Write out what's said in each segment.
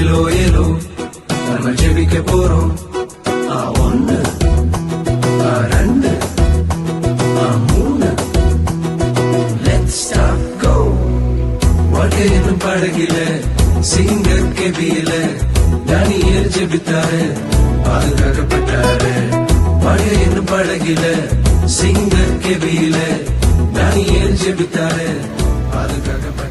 போறோம் ஏலோ ஏலோ நம்ம ஜெபிக்க போறோம் ஆ ஒண்ணு ரெண்டு மூணு வாழ்க்கை என்னும் படகில சிங்க கெபியில தானியல் ஜெபித்தாரு பாதுகாக்கப்பட்டாரு வாழ்க்கை என்னும் படகில சிங்க கெபியில தானியல் ஜெபித்தாரு பாதுகாக்கப்பட்டாரு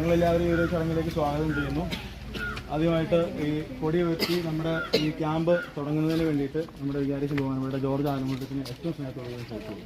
നിങ്ങളെല്ലാവരും ഈ ഒരു ചടങ്ങിലേക്ക് സ്വാഗതം ചെയ്യുന്നു. ആദ്യമായിട്ട് ഈ കൊടി ഉയർത്തി നമ്മുടെ ഈ ക്യാമ്പ് തുടങ്ങുന്നതിന് വേണ്ടിയിട്ട് നമ്മുടെ വികാരിച്ച് ബഹുമാനപ്പെട്ട ജോർജ് ആലമുട്ടത്തിന് ഏറ്റവും സ്നേഹത്തോടെ ക്ഷണിക്കുന്നു.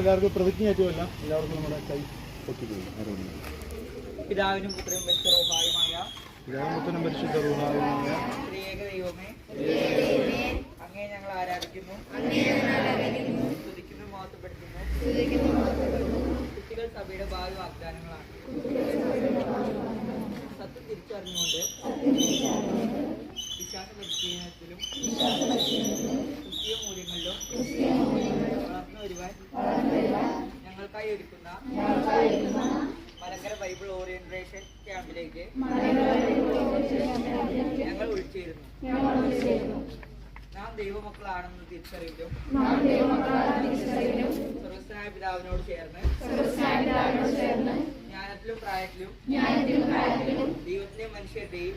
എല്ലാവർക്കും പ്രതിജ്ഞ ഏറ്റുമല്ല എല്ലാവർക്കും നമ്മുടെ കൈ പൊട്ടിക്കുന്നു പിതാവിനും പുത്രനും പരിസരവുമായ ഗ്രാമത്തിനും പരിശുദ്ധ റൂഹായുമായ ത്രിയേക ദൈവമേ അങ്ങേ ഞങ്ങൾ ആരാധിക്കുന്നു. സ്തുതിക്കുന്നു മഹത്വപ്പെടുത്തുന്നു. കുട്ടികൾ സഭയുടെ ഭാവി വാഗ്ദാനങ്ങളാണ്. സത്യം തിരിച്ചറിഞ്ഞുകൊണ്ട് വിശ്വാസ പരിശീലനത്തിലും ക്രിസ്തീയ മൂല്യങ്ങളിലും വളർന്നു വരുവാൻ ഞങ്ങൾക്കായി ഒരുക്കുന്ന മലങ്കര ബൈബിൾ ഓറിയന്റേഷൻ ക്യാമ്പിലേക്ക് ഞങ്ങൾ വിളിച്ചിരുന്നു. നാം ദൈവമക്കളാണെന്ന് തിരിച്ചറിവിലും സ്വർഗസ്ഥനായ പിതാവിനോട് ചേർന്ന് ജ്ഞാനത്തിലും പ്രായത്തിലും ദൈവത്തിലെ മനുഷ്യരുടെയും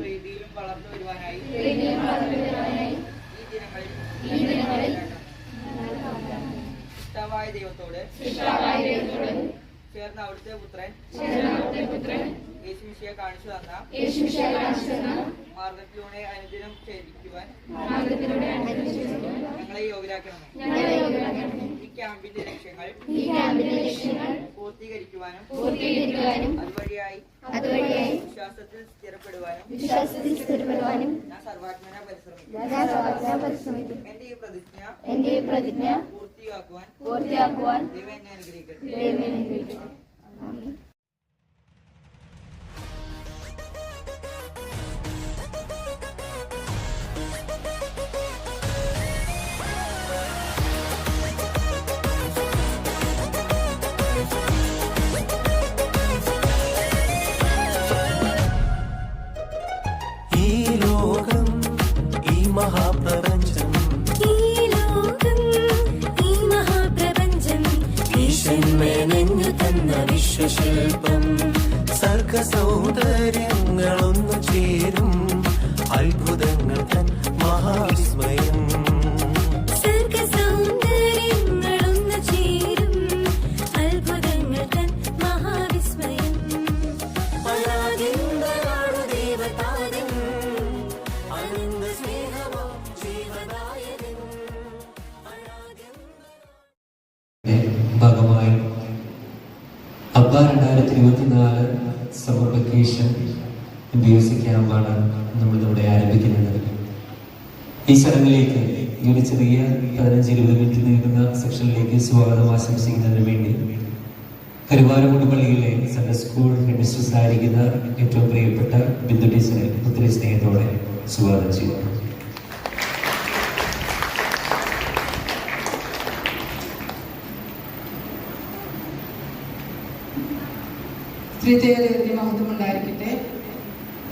പ്രീതിയിലും വളർന്നു വരുവാനായി ഈ ദിനങ്ങളിൽ ദൈവത്തോട് ചേർന്ന അവിടുത്തെ പുത്രൻ യേശുമിശിയെ കാണിച്ചു തന്ന മാർഗത്തിലൂടെ അനുദിനം ഛേദിക്കുവാൻ ഞങ്ങളെ യോഗ്യരാക്കണമേ. ഈ ക്യാമ്പിന്റെ ലക്ഷ്യങ്ങൾ പൂർത്തീകരിക്കുവാനും അതുവഴിയായി വിശ്വാസത്തിൽ സ്ഥിരപ്പെടുവാനും വിശ്വാസത്തിൽ സ്ഥിരപ്പെടുവാനും ഞാൻ സർവാത്മന പരിശ്രമിക്കും. എന്റെ ഈ പ്രതിജ്ഞ എന്റെ ഈ പ്രതിജ്ഞ പൂർത്തിയാക്കുവാൻ പൂർത്തിയാക്കുവാൻ ദൈവം എന്നെ അനുഗ്രഹിക്കട്ടെ. ദൈവം അനുഗ്രഹിക്കട്ടെ. സൗന്ദര്യങ്ങളൊന്നു ചേരും. അത്ഭുതങ്ങൾ തൻ മഹാവിസ്മയം. അബ്ബ രണ്ടായിരത്തി ഇരുപത്തിനാല് summer vacation B S C ക്യാമ്പാണ് നമ്മൾ ഇവിടെ ആരംഭിക്കുന്നത്. ഈ ചടങ്ങിലേക്ക് ഈ ഒരു ചെറിയ പതിനഞ്ച് ഇരുപത് മിനിറ്റ് നീങ്ങുന്ന സെക്ഷനിലേക്ക് സ്വാഗതം ആശംസിക്കുന്നതിന് വേണ്ടി കരുവാരക്കുണ്ട് പള്ളിയിലെ സൺഡേ സ്കൂൾ ഹെഡ്മിസ്ട്രസ് ആയിരിക്കുന്ന ഏറ്റവും പ്രിയപ്പെട്ട ബിന്ദു ടീച്ചറെ ഒത്തിരി സ്നേഹത്തോടെ സ്വാഗതം ചെയ്യുന്നു സ്ത്രീത്വയുടെ മഹത്വം ഉണ്ടായിരിക്കട്ടെ?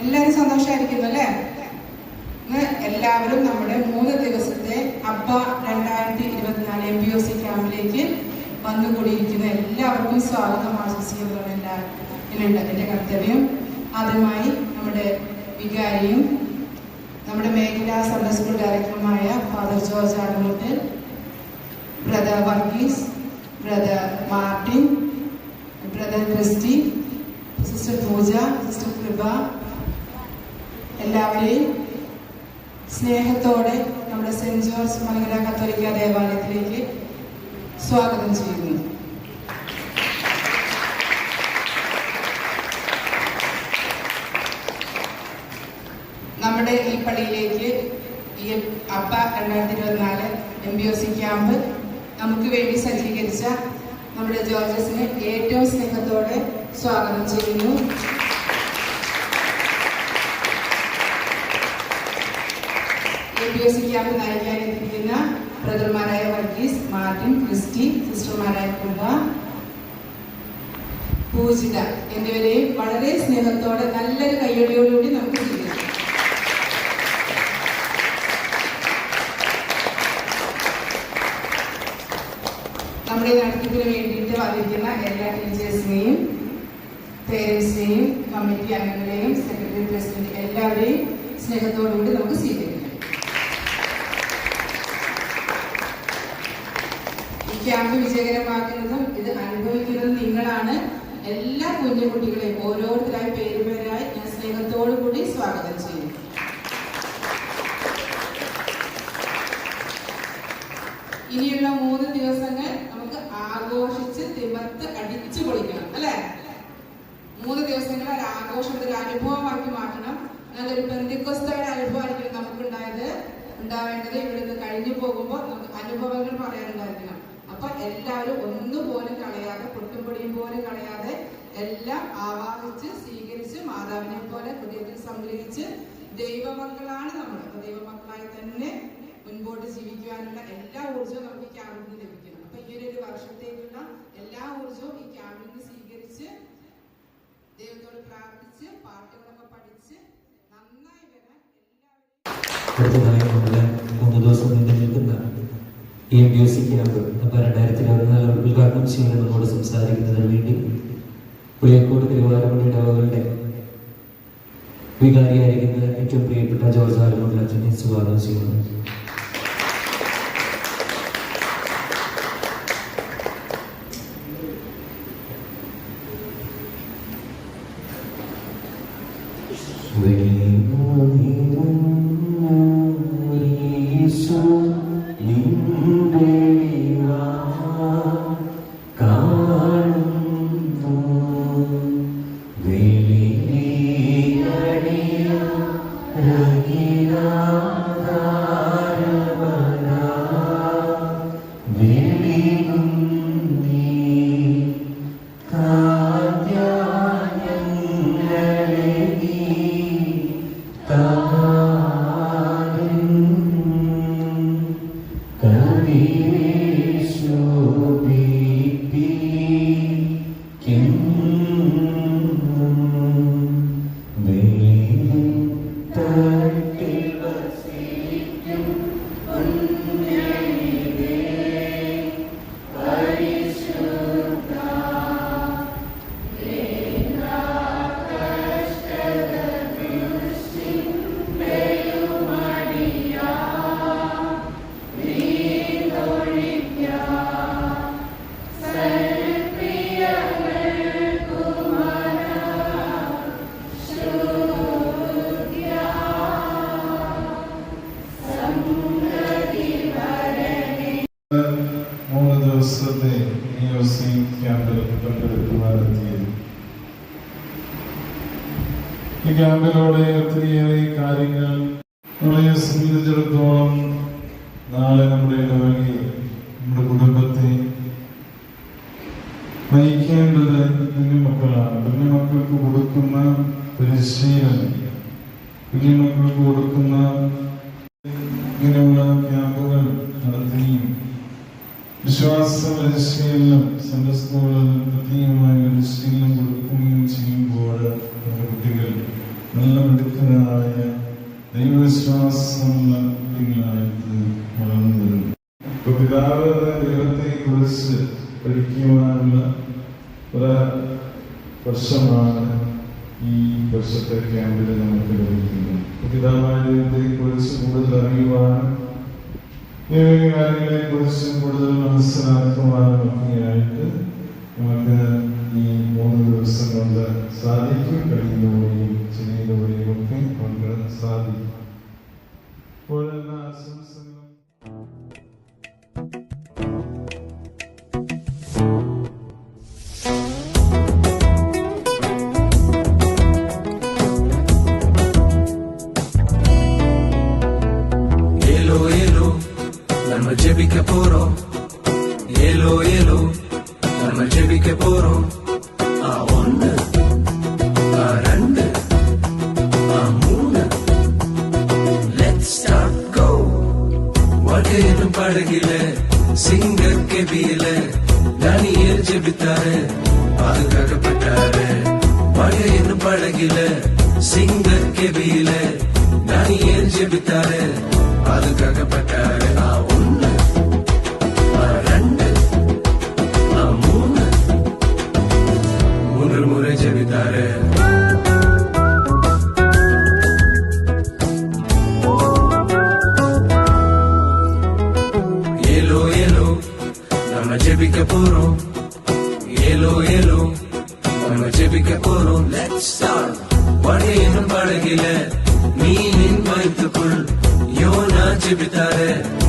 എല്ലാവരും സന്തോഷമായിരിക്കുന്നു അല്ലേ? എല്ലാവരും നമ്മുടെ മൂന്ന് ദിവസത്തെ അബ്ബ രണ്ടായിരത്തി ഇരുപത്തിനാല് എം ബി ഒ സി ക്യാമ്പിലേക്ക് വന്നുകൂടിയിരിക്കുന്ന എല്ലാവർക്കും സ്വാഗതം ആശംസിക്കുന്നതാണ് എല്ലാ ഇതിനുണ്ട് എന്റെ കർത്തവ്യം ആദ്യമായി നമ്മുടെ വികാരിയും നമ്മുടെ മേഖലാ സൺഡേ സ്കൂൾ ഡയറക്ടറുമായ father George Adumuttu brother Varghese brother Martin brother Christy sister Pooja sister Kripa എല്ലാവരെയും സ്നേഹത്തോടെ നമ്മുടെ സെന്റ് ജോർജ് മലങ്കര കത്തോലിക്ക ദേവാലയത്തിലേക്ക് സ്വാഗതം ചെയ്യുന്നു. നമ്മുടെ ഈ പള്ളിയിലേക്ക് ഈ അപ്പ രണ്ടായിരത്തി ഇരുപത്തിനാല് M B O C camp നമുക്ക് വേണ്ടി സജ്ജീകരിച്ച നമ്മുടെ ജോർജസിനെ ഏറ്റവും സ്നേഹത്തോടെ സ്വാഗതം ചെയ്യുന്നു. M P S C camp നയിക്കാനിരിക്കുന്ന ബ്രദർമാരായ വർഗീസ് മാർട്ടിൻ ക്രിസ്റ്റി സിസ്റ്റർമാരായ കുബ പൂജിത എന്നിവരെയും വളരെ സ്നേഹത്തോടെ നല്ലൊരു കയ്യടിയോടുകൂടി നമുക്ക് നമ്മുടെ നടത്തിപ്പിന് വേണ്ടിയിട്ട് വന്നിരിക്കുന്ന എല്ലാ ടീച്ചേഴ്സിനെയും പേരൻസിനെയും കമ്മിറ്റി അംഗങ്ങളെയും സെക്രട്ടറി പ്രസിഡന്റ് എല്ലാവരെയും സ്നേഹത്തോടുകൂടി നമുക്ക് സ്വീകരിക്കാം. ഈ ക്യാമ്പ് വിജയകരമാക്കുന്നതും ഇത് അനുഭവിക്കുന്നതും നിങ്ങളാണ്. എല്ലാ കുഞ്ഞു കുട്ടികളെയും ഓരോരുത്തരായി പേരുപേരായി ഞാൻ സ്നേഹത്തോടു കൂടി സ്വാഗതം ചെയ്യുന്നു. ഇനിയുള്ള മൂന്ന് ദിവസങ്ങൾ നമുക്ക് ആഘോഷിച്ച് തിമർത്ത് അടിച്ചു പൊളിക്കണം അല്ലെ? മൂന്ന് ദിവസങ്ങൾ ഒരു ആഘോഷം ഒരു അനുഭവമാക്കി മാറ്റണം. നല്ലൊരു ബന്ധിക്കൊസ്തയുടെ അനുഭവമായിരിക്കും നമുക്കുണ്ടായത് ഉണ്ടാവേണ്ടത്. ഇവിടെ നിന്ന് കഴിഞ്ഞു പോകുമ്പോൾ നമുക്ക് അനുഭവങ്ങൾ പറയാനുണ്ടായിരിക്കണം. അപ്പൊ എല്ലാവരും ഒന്നുപോലും കളയാതെ പൊട്ടുംപൊടിയും പോലും കളയാതെ എല്ലാം ആവാഹിച്ച് സ്വീകരിച്ച് മാതാവിനെ പോലെ ഹൃദയത്തിൽ സംഗ്രഹിച്ച് ദൈവമക്കളാണ് നമ്മൾ. അപ്പൊ ദൈവമക്കളായി തന്നെ മുൻപോട്ട് ജീവിക്കുവാനുള്ള എല്ലാ ഊർജവും നമുക്ക് ഈ ക്യാമ്പിൽ നിന്ന് ലഭിക്കണം. അപ്പൊ ഈ ഒരു വർഷത്തേക്കുള്ള എല്ലാ ഊർജവും ഈ ക്യാമ്പിൽ നിന്ന് സ്വീകരിച്ച് ദൈവത്തോട് പ്രാർത്ഥിച്ച് പാട്ടുകളൊക്കെ പഠിച്ച് നന്നായി വരാൻ എല്ലാവരും അടുത്തതായി നമ്മുടെ മൂന്ന് ദിവസം നീണ്ടു നിൽക്കുന്ന ഈ മ്യൂസിക് ക്യാമ്പ് അപ്പോൾ രണ്ടായിരത്തി ഇരുപത്തിനാല് ഉദ്ഘാടനം ചെയ്യുന്ന നമ്മോട് സംസാരിക്കുന്നതിന് വേണ്ടി പുളിയക്കോട് തിരുവാരമണി അവകളുടെ വികാരിയായിരിക്കുന്ന ഏറ്റവും പ്രിയപ്പെട്ട ജോർജ് ആലമുള്ള സ്വാഗതം ചെയ്യുന്നു. മൂന്ന് ക്യാമ്പിലൂടെ ഒത്തിരിയേറെ കാര്യങ്ങൾ നമ്മളെ സംബന്ധിച്ചിടത്തോളം നാളെ നമ്മുടെ ഇടവകി നമ്മുടെ കുടുംബത്തെ നയിക്കേണ്ടത് കുഞ്ഞുമക്കളാണ് കുഞ്ഞുമക്കൾക്ക് കൊടുക്കുന്ന പരിശീലനം കുഞ്ഞുമക്കൾക്ക് കൊടുക്കുന്ന ഇങ്ങനെയുള്ള ക്യാമ്പുകൾ നടത്തുകയും വിശ്വാസ പരിശീലനം സെൻട്രൽ സ്കൂളിൽ കുറിച്ച് പഠിക്കുവാനുള്ള ഒരു വർഷമാണ് ഈ വർഷത്തെ ക്യാമ്പിൽ നമുക്ക് ലഭിക്കുന്നത് പിതാവായ ദൈവത്തെ കുറിച്ച് കൂടുതൽ അറിയുവാനും കാര്യങ്ങളെ കുറിച്ച് കൂടുതൽ മനസ്സിലാക്കുവാനും ഒക്കെയായിട്ട് നമുക്ക് ഈ മൂന്ന് ദിവസം കൊണ്ട് സാധിക്കും. കഴിയുന്നവരെയും ചെയ്യുന്നവരെയും ഒക്കെ നമുക്ക് സാധിക്കും. ஓடும் படகில சிங்க கெபியில டனியல் ஜெபித்தாரு பாதுகாக்கப்பட்டாரு. மழை என்னும் படகில சிங்க جبتها